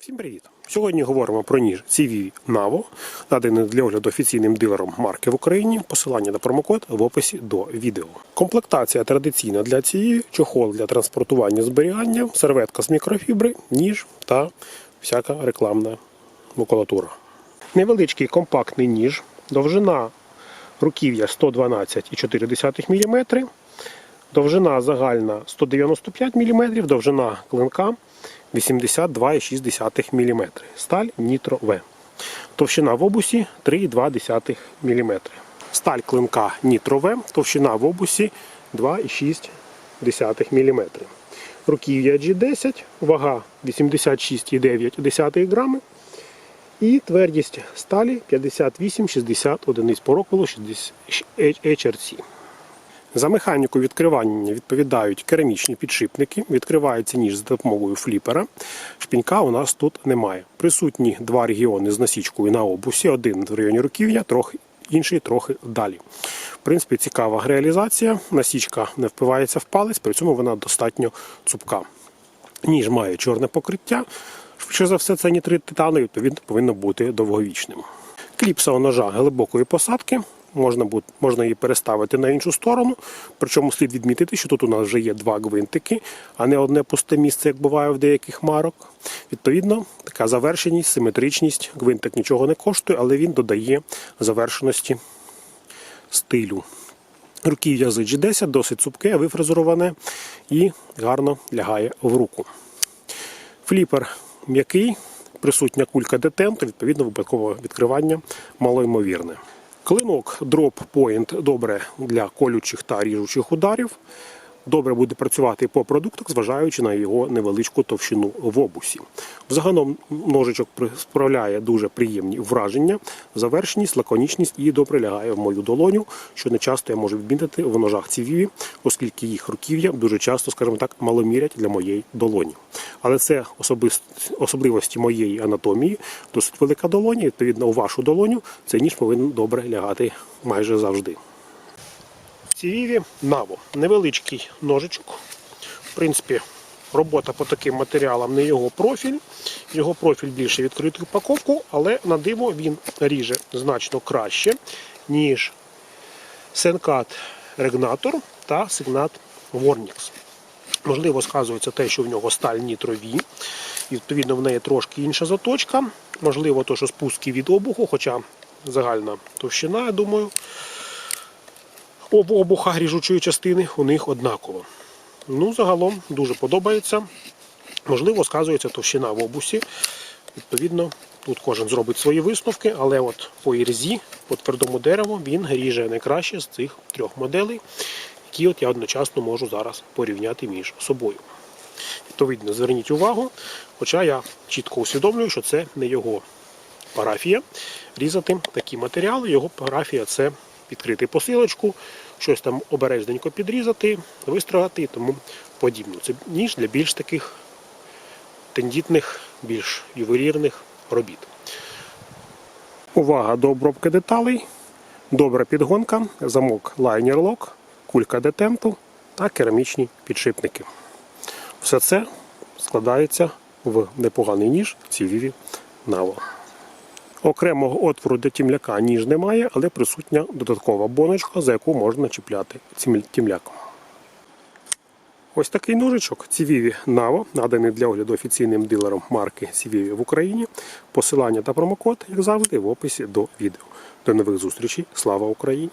Всім привіт! Сьогодні говоримо про ніж CV NAVO, наданий для огляду офіційним дилером марки в Україні. Посилання на промокод в описі до відео. Комплектація традиційна для CV, чохол для транспортування зберігання, серветка з мікрофібри, ніж та всяка рекламна макулатура. Невеличкий компактний ніж, довжина руків'я 112,4 мм, довжина загальна 195 мм, довжина клинка 82,6 мм. Сталь Nitro V. Товщина в обусі 3,2 мм. Сталь клинка Nitro V, товщина в обусі 2,6 мм. Руків'я G10, вага 86,9 грами. І твердість сталі 58-60 одиниць по роквелу HRC. За механіку відкривання відповідають керамічні підшипники. Відкривається ніж за допомогою фліпера. Шпінька у нас тут немає. Присутні два регіони з насічкою на обусі. Один в районі руків'я, інший трохи далі. В принципі, цікава реалізація. Насічка не впивається в палець, при цьому вона достатньо цупка. Ніж має чорне покриття. Швидше за все, це нітрит титану, і відповідно повинно бути довговічним. Кліпса у ножа глибокої посадки. Можна бу- можна її переставити на іншу сторону. Причому слід відмітити, що тут у нас вже є два гвинтики, а не одне пусте місце, як буває в деяких марок. Відповідно, така завершеність, симетричність. Гвинтик нічого не коштує, але він додає завершеності стилю. Руків'я з G10 досить цупке, вифрезероване і гарно лягає в руку. Фліпер м'який, присутня кулька детенту, відповідно, випадкове відкривання малоймовірне. Клинок Drop Point добре для колючих та ріжучих ударів. Добре буде працювати по продуктах, зважаючи на його невеличку товщину в обусі. Взагалом ножичок справляє дуже приємні враження, завершеність, лаконічність і добре лягає в мою долоню, що не часто я можу відмітити в ножах цівіві, оскільки їх руків'я дуже часто, скажімо так, маломірять для моєї долоні. Але це особливості моєї анатомії, досить велика долоня. Відповідно, у вашу долоню цей ніж повинен добре лягати майже завжди. Цівіві наво невеличкий ножичок. В принципі, робота по таким матеріалам не його профіль. Його профіль більше відкритий упаковку, але на диво він ріже значно краще, ніж Сенкат Регнатор та Сигнат Warnix. Можливо, сказується те, що в нього сталь нітрові, і відповідно в неї трошки інша заточка. Можливо, то, що спуски від обуху, хоча загальна товщина, я думаю, об обуха ріжучої частини у них однаково. Ну, загалом дуже подобається. Можливо, сказується товщина в обусі. Відповідно, тут кожен зробить свої висновки, але от по ірзі, по твердому дереву, він ріже найкраще з цих трьох моделей, які от я одночасно можу зараз порівняти між собою. Відповідно, зверніть увагу, хоча я чітко усвідомлюю, що це не його парафія. Різати такі матеріали, його парафія це відкрити посилочку, щось там обережненько підрізати, вистрогати і тому подібне. Це ніж для більш таких тендітних, більш ювелірних робіт. Увага до обробки деталей, добра підгонка, замок лайнер лок, кулька детенту та керамічні підшипники. Все це складається в непоганий ніж цівіві наво. Окремого отвору для тімляка ніж немає, але присутня додаткова боночка, за яку можна чіпляти тімляком. тімляк. Ось такий ножичок Civivi Navo, наданий для огляду офіційним дилером марки Civivi в Україні. Посилання та промокод, як завжди, в описі до відео. До нових зустрічей. Слава Україні!